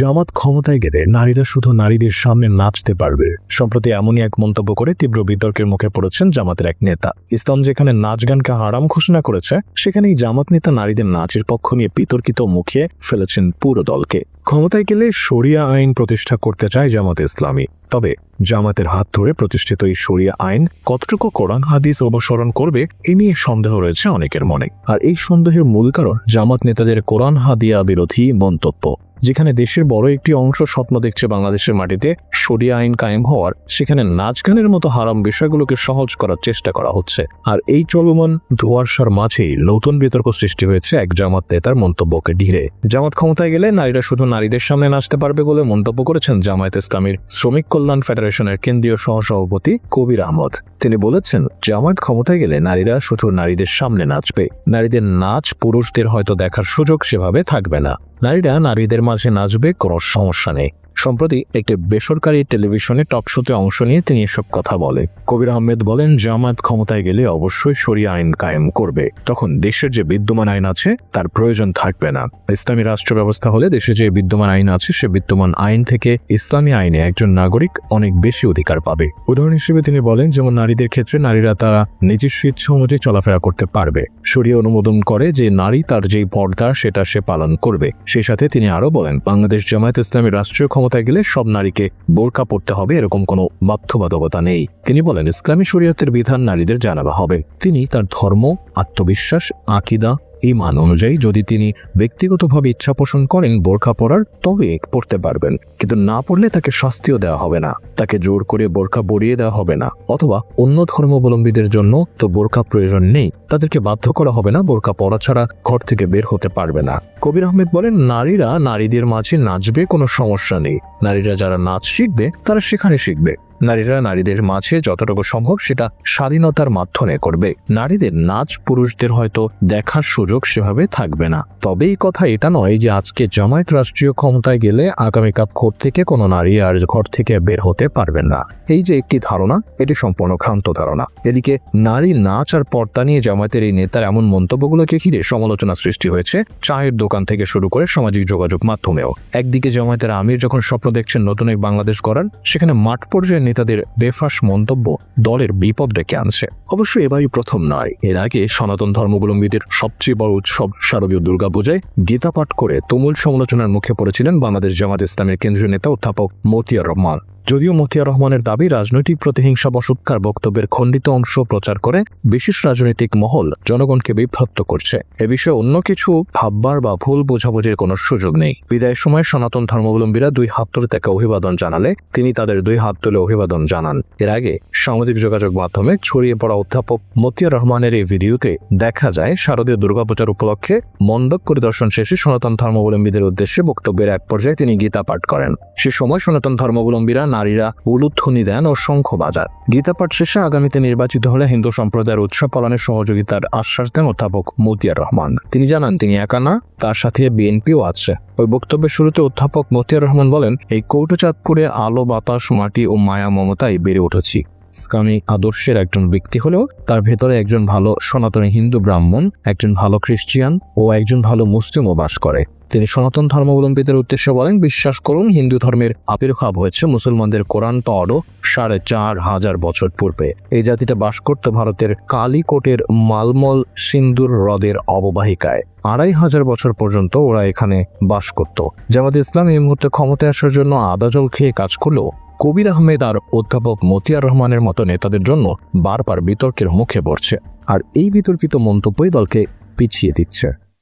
জামাত ক্ষমতায় গেলে নারীরা শুধু নারীদের সামনে নাচতে পারবে। সম্প্রতি এমনই এক মন্তব্য করে তীব্র বিতর্কের মুখে পড়েছেন জামাতের এক নেতা। ইসলাম যেখানে নাচ গানকে হারাম ঘোষণা করেছে, সেখানেই জামাত নেতা নারীদের নাচের পক্ষ নিয়ে বিতর্কিত মুখে ফেলেছেন পুরো দলকে। ক্ষমতায় গেলে শরিয়া আইন প্রতিষ্ঠা করতে চায় জামাত ইসলামী। তবে জামাতের হাত ধরে প্রতিষ্ঠিত এই শরিয়া আইন কতটুকু কোরআন, হাদিস অবসরণ করবে, এ নিয়ে সন্দেহ রয়েছে অনেকের মনে। আর এই সন্দেহের মূল কারণ জামাত নেতাদের কোরআন, হাদিয়া বিরোধী মন্তব্য। যেখানে দেশের বড় একটি অংশ স্বপ্ন দেখছে বাংলাদেশের মাটিতে, শরিয়া আইন কায়েম হওয়ার, সেখানে নাচ গানের মতো হারাম বিষয়গুলোকে সহজ করার চেষ্টা করা হচ্ছে। আর এই চলমান ধোয়ারসার মাঝেই নতুন বিতর্ক সৃষ্টি হয়েছে এক জামাত নেতার মন্তব্যকে ঘিরে। জামাত ক্ষমতায় গেলে নারীরা শুধু নারীদের সামনে নাচতে পারবে বলে মন্তব্য করেছেন জামায়াত ইসলামীর শ্রমিক কল্যাণ ফেডারেশনের কেন্দ্রীয় সহসভাপতি কবির আহমদ। তিনি বলেছেন, জামায়াত ক্ষমতায় গেলে নারীরা শুধু নারীদের সামনে নাচবে। নারীদের নাচ পুরুষদের হয়তো দেখার সুযোগ সেভাবে থাকবে না। নারীরা নারীদের মাঝে নাচবে কোনো সমস্যা নেই। সম্প্রতি একটি বেসরকারি টেলিভিশনে টক শোতে অংশ নিয়ে তিনি এসব কথা বলে। কবির আহমেদ বলেন জামাত ক্ষমতায় গেলে অবশ্যই সরিয়া আইন কায়েম করবে। তখন দেশের যে বিদ্যমান আইন আছে, তার প্রয়োজন থাকবে না। ইসলামী রাষ্ট্র ব্যবস্থা হলে দেশে যে বিদ্যমান আইন আছে, সে বিদ্যমান আইন থেকে ইসলামী আইনে একজন নাগরিক অনেক বেশি অধিকার পাবে। উদাহরণ হিসেবে তিনি বলেন, যেমন নারীদের ক্ষেত্রে নারীরা তারা নিজস্ব ইচ্ছা অনুযায়ী চলাফেরা করতে পারবে। সরিয়ে অনুমোদন করে যে নারী তার যেই পর্দা, সেটা সে পালন করবে। সেই সাথে তিনি আরও বলেন, বাংলাদেশ জামায়াত ইসলামী রাষ্ট্রীয় ক্ষমতায় গেলে সব নারীকে বোরকা পড়তে হবে, এরকম কোনো বাধ্যবাধকতা নেই। তিনি বলেন, ইসলামী শরীয়তের বিধান নারীদের জানাবা হবে। তিনি তার ধর্ম, আত্মবিশ্বাস, আকিদা ইমান অনুযায়ী যদি তিনি ব্যক্তিগতভাবে ইচ্ছা পোষণ করেন বোরখা পরার, তবে পড়তে পারবেন। কিন্তু না পড়লে তাকে শাস্তিও দেওয়া হবে না। তাকে জোর করে বোরখা পরিয়ে দেওয়া হবে না। অথবা অন্য ধর্মাবলম্বীদের জন্য তো বোরখা প্রয়োজন নেই। তাদেরকে বাধ্য করা হবে না বোরখা পরা ছাড়া ঘর থেকে বের হতে পারবে না। কবির আহমেদ বলেন, নারীরা নারীদের মাঝে নাচবে, কোনো সমস্যা নেই। নারীরা যারা নাচ শিখবে, তারা সেখানে শিখবে। নারীরা নারীদের মাঝে যতটুকু সম্ভব সেটা স্বাধীনতার মাধ্যমে করবে। নারীদের নাচ পুরুষদের হয়তো দেখার সুযোগ সেভাবে থাকবে না। তবে এই কথা এটা নয় যে আজকে জামায়াত রাষ্ট্রীয় ক্ষমতায় গেলে আগামীকাল ঘর থেকে কোনো নারী আর ঘর থেকে বের হতে পারবেন না। এই যে একটি ধারণা, এটি সম্পূর্ণ ক্ষান্ত ধারণা। এদিকে নারী নাচ আর পর্দা নিয়ে জামায়াতের এই নেতার এমন মন্তব্যগুলোকে ঘিরে সমালোচনা সৃষ্টি হয়েছে চায়ের দোকান থেকে শুরু করে সামাজিক যোগাযোগ মাধ্যমেও। একদিকে জামায়াতের আমির যখন স্বপ্ন দেখছেন নতুন এক বাংলাদেশ গড়ার, সেখানে মাঠ পর্যায়ে নেতাদের বেফাস মন্তব্য দলের বিপদ ডেকে আনছে। অবশ্য এবারই প্রথম নয়। এর আগে সনাতন ধর্মাবলম্বীদের সবচেয়ে বড় উৎসব শারদীয় দুর্গাপূজায় গীতা পাঠ করে তুমুল সমালোচনার মুখে পড়েছিলেন বাংলাদেশ জামাত ইসলামের কেন্দ্রীয় নেতা অধ্যাপক মতিয়ার রহমান। যদিও মতিয়া রহমানের দাবি, রাজনৈতিক প্রতিহিংসা বসৎকার বক্তব্যের খণ্ডিত অংশ প্রচার করে বিশেষ রাজনৈতিক মহল জনগণকে বিভ্রান্ত করছে। এ বিষয়ে অন্য কিছু ভাববার বা ভুল বোঝাবুঝির কোনো সুযোগ নেই। বিদায়ের সময় সনাতন ধর্মাবলম্বীরা দুই হাত তুলে তাকে অভিবাদন জানালে তিনি তাদের দুই হাত তুলে অভিবাদন জানান। এর আগে সামাজিক যোগাযোগ মাধ্যমে ছড়িয়ে পড়া অধ্যাপক মতিয়া রহমানের এই ভিডিওতে দেখা যায়, শারদীয় দুর্গাপূজার উপলক্ষে মণ্ডপ পরিদর্শন শেষে সনাতন ধর্মাবলম্বীদের উদ্দেশ্যে বক্তব্যের এক পর্যায়ে তিনি গীতা পাঠ করেন। সে সময় সনাতন ধর্মাবলম্বীরা নারীরা উলুধ্বনি দেন ও শঙ্খ বাজার গীতা পাঠ শেষে আগামীতে নির্বাচিত হলে হিন্দু সম্প্রদায়ের উৎসব পালনের সহযোগিতার আশ্বাস দেন অধ্যাপক মতিয়ার রহমান। তিনি জানান, তিনি একা না, তার সাথে বিএনপিও আছে। ওই বক্তব্যের শুরুতে অধ্যাপক মতিয়ার রহমান বলেন, এই কৌটচাঁদপুরে আলো, বাতাস, মাটি ও মায়া মমতায় বেড়ে উঠেছি। ইসলামী আদর্শের একজন ব্যক্তি হলেও তার ভেতরে একজন ভালো সনাতনী হিন্দু ব্রাহ্মণ, একজন ভালো খ্রিস্টিয়ান ও একজন ভালো মুসলিমও বাস করে। তিনি সনাতন ধর্মাবলম্বীদের উদ্দেশ্যে বলেন, বিশ্বাস করুন, হিন্দু ধর্মের আবির্ভাব হয়েছে মুসলমানদের কোরআন পাওয়ারও সাড়ে চার হাজার বছর পূর্বে। এই জাতিটা বাস করত ভারতের কালীকোটের মালমল সিন্দুর হ্রদের অববাহিকায়। আড়াই হাজার বছর পর্যন্ত ওরা এখানে বাস করত। জামাত ইসলাম এই মুহূর্তে ক্ষমতায় আসার জন্য আদাজল খেয়ে কাজ করলেও কবির আহমেদ আর অধ্যাপক মতিয়ার রহমানের মতো নেতাদের জন্য বারবার বিতর্কের মুখে পড়ছে। আর এই বিতর্কিত মন্তব্যই দলকে পিছিয়ে দিচ্ছে।